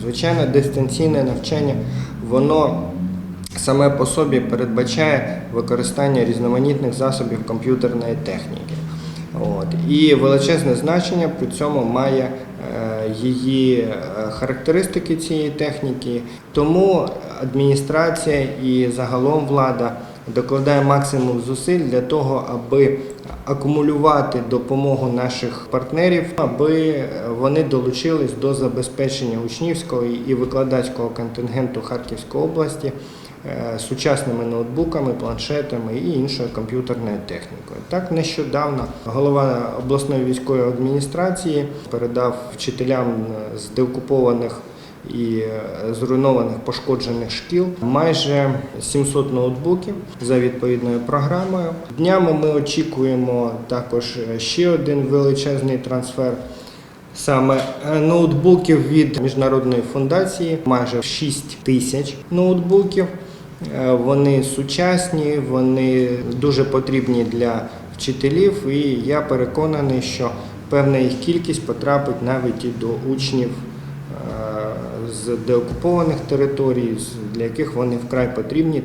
Звичайно, дистанційне навчання воно саме по собі передбачає використання різноманітних засобів комп'ютерної техніки. От. І величезне значення при цьому має е, її е, характеристики цієї техніки. Тому адміністрація і загалом влада докладає максимум зусиль для того, аби акумулювати допомогу наших партнерів, аби вони долучились до забезпечення учнівського і викладацького контингенту Харківської області е, сучасними ноутбуками, планшетами і іншою комп'ютерною технікою. Так нещодавно голова обласної військової адміністрації передав вчителям з деокупованих і е, зруйнованих пошкоджених шкіл майже 700 ноутбуків за відповідною програмою. Днями ми очікуємо також е, ще один величезний трансфер. Саме е, ноутбуків від міжнародної фундації майже 6 тисяч ноутбуків. Вони сучасні, вони дуже потрібні для вчителів, і я переконаний, що певна їх кількість потрапить навіть і до учнів з деокупованих територій, для яких вони вкрай потрібні.